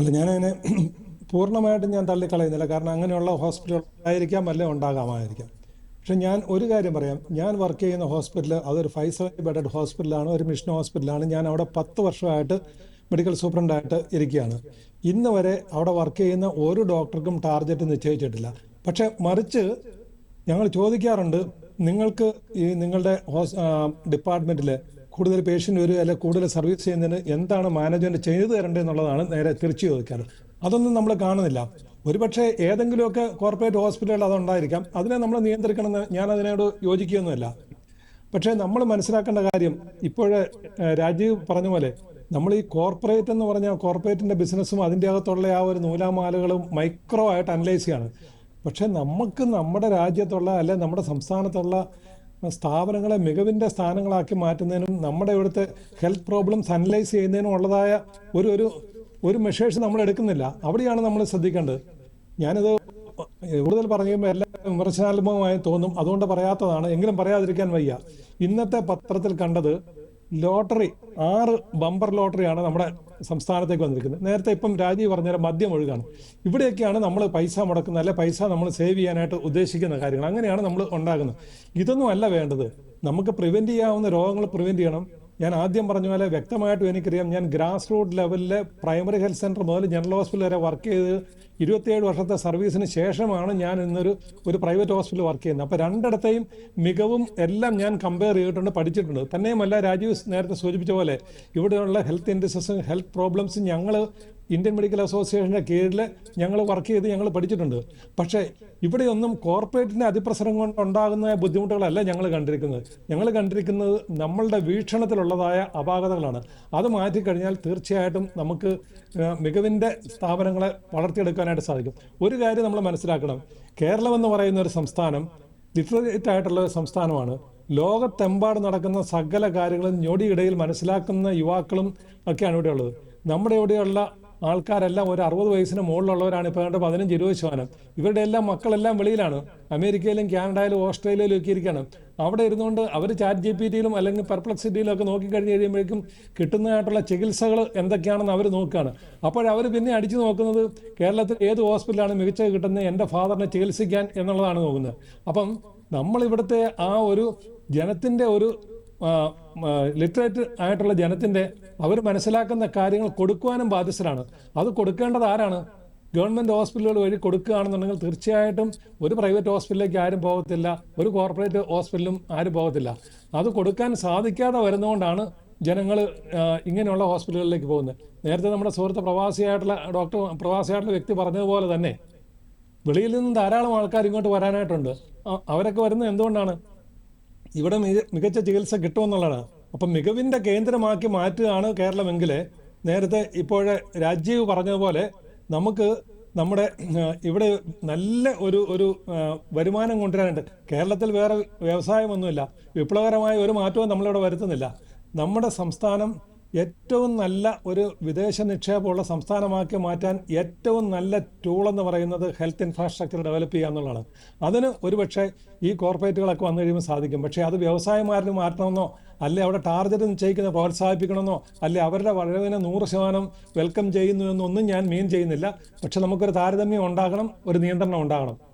അല്ല ഞാനതിനെ പൂർണമായിട്ടും ഞാൻ തള്ളിക്കളയുന്നില്ല. കാരണം അങ്ങനെയുള്ള ഹോസ്പിറ്റലുകളായിരിക്കാം അല്ലെ ഉണ്ടാകാമായിരിക്കാം. പക്ഷെ ഞാൻ ഒരു കാര്യം പറയാം. ഞാൻ വർക്ക് ചെയ്യുന്ന ഹോസ്പിറ്റൽ അതൊരു ഫൈവ് സെവൻ ബെഡഡ് ഹോസ്പിറ്റലാണ് ഒരു മിഷൻ ഹോസ്പിറ്റലാണ് ഞാൻ അവിടെ പത്ത് വർഷമായിട്ട് മെഡിക്കൽ സൂപ്രണ്ടായിട്ട് ഇരിക്കുകയാണ്. ഇന്ന് വരെ അവിടെ വർക്ക് ചെയ്യുന്ന ഒരു ഡോക്ടർക്കും ടാർഗറ്റ് നിശ്ചയിച്ചിട്ടില്ല. പക്ഷെ മറിച്ച് ഞങ്ങൾ ചോദിക്കാറുണ്ട് നിങ്ങൾക്ക് ഈ നിങ്ങളുടെ ഹോസ് ഡിപ്പാർട്ട്മെന്റിൽ കൂടുതൽ പേഷ്യന്റ് വരിക അല്ലെങ്കിൽ കൂടുതൽ സർവീസ് ചെയ്യുന്നതിന് എന്താണ് മാനേജ്മെന്റ് ചെയ്തു തരേണ്ടത് എന്നുള്ളതാണ് നേരെ തിരിച്ചു ചോദിക്കാറ്. അതൊന്നും നമ്മൾ കാണുന്നില്ല. ഒരുപക്ഷെ ഏതെങ്കിലുമൊക്കെ കോർപ്പറേറ്റ് ഹോസ്പിറ്റലുകൾ അതുണ്ടായിരിക്കാം അതിനെ നമ്മൾ നിയന്ത്രിക്കണമെന്ന് ഞാൻ അതിനോട് യോജിക്കുകയൊന്നുമല്ല. പക്ഷേ നമ്മൾ മനസ്സിലാക്കേണ്ട കാര്യം ഇപ്പോഴേ രാജീവ് പറഞ്ഞ പോലെ നമ്മൾ ഈ കോർപ്പറേറ്റ് എന്ന് പറഞ്ഞാൽ കോർപ്പറേറ്റിന്റെ ബിസിനസ്സും അതിന്റെ അകത്തുള്ള ആ ഒരു നൂലാമാലകളും മൈക്രോ ആയിട്ട് അനലൈസ് ചെയ്യാണ്. പക്ഷേ നമുക്ക് നമ്മുടെ രാജ്യത്തുള്ള അല്ലെ നമ്മുടെ സംസ്ഥാനത്തുള്ള സ്ഥാപനങ്ങളെ മികവിന്റെ സ്ഥാനങ്ങളാക്കി മാറ്റുന്നതിനും നമ്മുടെ ഇവിടുത്തെ ഹെൽത്ത് പ്രോബ്ലംസ് അനലൈസ് ചെയ്യുന്നതിനും ഉള്ളതായ ഒരു ഒരു ഒരു മെഷേഴ്സ് നമ്മൾ എടുക്കുന്നില്ല. അവിടെയാണ് നമ്മൾ ശ്രദ്ധിക്കേണ്ടത്. ഞാനിത് കൂടുതൽ പറയുമ്പോൾ എല്ലാ വിമർശനാത്മകമായി തോന്നും. അതുകൊണ്ട് പറയാത്തതാണ്. എങ്കിലും പറയാതിരിക്കാൻ വയ്യ. ഇന്നത്തെ പത്രത്തിൽ കണ്ടത് ലോട്ടറി ആറ് ബമ്പർ ലോട്ടറിയാണ് നമ്മുടെ സംസ്ഥാനത്തേക്ക് വന്നിരിക്കുന്നത്. നേരത്തെ ഇപ്പം രാജീവ് പറഞ്ഞ മദ്യം ഒഴുകാണ്. ഇവിടെയൊക്കെയാണ് നമ്മൾ പൈസ മുടക്കുന്നത് അല്ലെ പൈസ നമ്മൾ സേവ് ചെയ്യാനായിട്ട് ഉദ്ദേശിക്കുന്ന കാര്യങ്ങൾ. അങ്ങനെയാണ് നമ്മൾ ഉണ്ടാകുന്നത്. ഇതൊന്നും അല്ല വേണ്ടത്. നമുക്ക് പ്രിവെന്റ് ചെയ്യാവുന്ന രോഗങ്ങൾ പ്രിവെന്റ് ചെയ്യണം. ഞാൻ ആദ്യം പറഞ്ഞ പോലെ വ്യക്തമായിട്ടും എനിക്കറിയാം. ഞാൻ ഗ്രാസ് റൂട്ട് ലെവലിലെ പ്രൈമറി ഹെൽത്ത് സെന്റർ മുതൽ ജനറൽ ഹോസ്പിറ്റൽ വരെ വർക്ക് ചെയ്ത് ഇരുപത്തിയേഴ് വർഷത്തെ സർവീസിന് ശേഷമാണ് ഞാൻ ഇന്നൊരു ഒരു പ്രൈവറ്റ് ഹോസ്പിറ്റൽ വർക്ക് ചെയ്യുന്നത്. അപ്പോൾ രണ്ടിടത്തെയും മികവും എല്ലാം ഞാൻ കമ്പയർ ചെയ്തിട്ടുണ്ട് പഠിച്ചിട്ടുണ്ട്. തന്നെയുമല്ല രാജീവ് നേരത്തെ സൂചിപ്പിച്ച പോലെ ഇവിടെയുള്ള ഹെൽത്ത് ഇൻഡസ്ട്രീസും ഹെൽത്ത് പ്രോബ്ലംസും ഞങ്ങൾ ഇന്ത്യൻ മെഡിക്കൽ അസോസിയേഷന്റെ കീഴിൽ ഞങ്ങൾ വർക്ക് ചെയ്ത് ഞങ്ങൾ പഠിച്ചിട്ടുണ്ട്. പക്ഷേ ഇവിടെയൊന്നും കോർപ്പറേറ്റിന്റെ അതിപ്രസരം കൊണ്ട് ഉണ്ടാകുന്ന ബുദ്ധിമുട്ടുകളല്ല ഞങ്ങൾ കണ്ടിരിക്കുന്നത്. ഞങ്ങൾ കണ്ടിരിക്കുന്നത് നമ്മളുടെ വീക്ഷണത്തിലുള്ളതായ അപാകതകളാണ്. അത് മാറ്റിക്കഴിഞ്ഞാൽ തീർച്ചയായിട്ടും നമുക്ക് മികവിന്റെ സ്ഥാപനങ്ങളെ സ്ഥാപനങ്ങളെ വളർത്തിയെടുക്കാനായിട്ട് സാധിക്കും. ഒരു കാര്യം നമ്മൾ മനസ്സിലാക്കണം. കേരളം എന്ന് പറയുന്ന ഒരു സംസ്ഥാനം ലിറ്ററേറ്റ് ആയിട്ടുള്ള ഒരു സംസ്ഥാനമാണ്. ലോകത്തെമ്പാട് നടക്കുന്ന സകല കാര്യങ്ങളും ഞൊടിയിടയിൽ മനസ്സിലാക്കുന്ന യുവാക്കളും ഒക്കെയാണ് ഇവിടെയുള്ളത്. നമ്മുടെ ഇവിടെയുള്ള ആൾക്കാരെല്ലാം ഒരു അറുപത് വയസ്സിന് മുകളിലുള്ളവരാണ്. ഇപ്പോൾ ഏതാണ്ട് പതിനഞ്ച് ഇരുപത് ശതമാനം. ഇവരുടെ എല്ലാം മക്കളെല്ലാം വെളിയിലാണ്. അമേരിക്കയിലും കാനഡയിലും ഓസ്ട്രേലിയയിലും ഒക്കെ ഇരിക്കുകയാണ്. അവിടെ ഇരുന്നുകൊണ്ട് അവർ ചാറ്റ് ജി പി ടിയിലും അല്ലെങ്കിൽ പെർപ്ലക്സിറ്റിയിലും ഒക്കെ നോക്കിക്കഴിഞ്ഞ് കഴിയുമ്പോഴേക്കും കിട്ടുന്നതായിട്ടുള്ള ചികിത്സകൾ എന്തൊക്കെയാണെന്ന് അവർ നോക്കുകയാണ്. അപ്പോഴവർ പിന്നെ അടിച്ചു നോക്കുന്നത് കേരളത്തിൽ ഏത് ഹോസ്പിറ്റലാണ് മികച്ച കിട്ടുന്നത് എന്റെ ഫാദറിനെ ചികിത്സിക്കാൻ എന്നുള്ളതാണ് നോക്കുന്നത്. അപ്പം നമ്മളിവിടുത്തെ ആ ഒരു ജനത്തിന്റെ ഒരു ലിറ്ററേറ്റ് ആയിട്ടുള്ള ജനത്തിന്റെ അവർ മനസ്സിലാക്കുന്ന കാര്യങ്ങൾ കൊടുക്കുവാനും ബാധ്യസ്ഥരാണ്. അത് കൊടുക്കേണ്ടത് ആരാണ്? ഗവൺമെന്റ് ഹോസ്പിറ്റലുകൾ വഴി കൊടുക്കുകയാണെന്നുണ്ടെങ്കിൽ തീർച്ചയായിട്ടും ഒരു പ്രൈവറ്റ് ഹോസ്പിറ്റലിലേക്ക് ആരും പോകത്തില്ല. ഒരു കോർപ്പറേറ്റ് ഹോസ്പിറ്റലും ആരും പോകത്തില്ല. അത് കൊടുക്കാൻ സാധിക്കാതെ വരുന്നതുകൊണ്ടാണ് ജനങ്ങൾ ഇങ്ങനെയുള്ള ഹോസ്പിറ്റലുകളിലേക്ക് പോകുന്നത്. നേരത്തെ നമ്മുടെ സുഹൃത്ത് പ്രവാസിയായിട്ടുള്ള ഡോക്ടർ പ്രവാസിയായിട്ടുള്ള വ്യക്തി പറഞ്ഞതുപോലെ തന്നെ വെളിയിൽ നിന്ന് ധാരാളം ആൾക്കാർ ഇങ്ങോട്ട് വരാനായിട്ടുണ്ട്. അവരൊക്കെ വരുന്നത് എന്തുകൊണ്ടാണ്? ഇവിടെ മികച്ച ചികിത്സ കിട്ടുമെന്നുള്ളതാണ്. അപ്പം മികവിന്റെ കേന്ദ്രമാക്കി മാറ്റുകയാണ് കേരളമെങ്കിൽ നേരത്തെ ഇപ്പോഴെ രാജീവ് പറഞ്ഞതുപോലെ നമുക്ക് നമ്മുടെ ഇവിടെ നല്ല ഒരു ഒരു വരുമാനം കൊണ്ടുവരാനുണ്ട്. കേരളത്തിൽ വേറെ വ്യവസായമൊന്നുമില്ല. വിപ്ലവകരമായ ഒരു മാറ്റവും നമ്മളിവിടെ വരുത്തുന്നില്ല. നമ്മുടെ സംസ്ഥാനം ഏറ്റവും നല്ല ഒരു വിദേശ നിക്ഷേപമുള്ള സംസ്ഥാനമാക്കി മാറ്റാൻ ഏറ്റവും നല്ല ടൂൾ എന്ന് പറയുന്നത് ഹെൽത്ത് ഇൻഫ്രാസ്ട്രക്ചർ ഡെവലപ്പ് ചെയ്യുക എന്നുള്ളതാണ്. അതിന് ഒരുപക്ഷെ ഈ കോർപ്പറേറ്റുകളൊക്കെ വന്നു കഴിയുമ്പോൾ സാധിക്കും. പക്ഷേ അത് വ്യവസായമാരിന് മാറ്റണമെന്നോ അല്ലെ അവിടെ ടാർഗറ്റ് നിശ്ചയിക്കുന്നത് പ്രോത്സാഹിപ്പിക്കണമെന്നോ അല്ലെ അവരുടെ വരവിനെ നൂറ് ശതമാനം വെൽക്കം ചെയ്യുന്നു എന്നൊന്നും ഞാൻ മീൻ ചെയ്യുന്നില്ല. പക്ഷെ നമുക്കൊരു താരതമ്യം ഉണ്ടാകണം ഒരു നിയന്ത്രണം ഉണ്ടാകണം.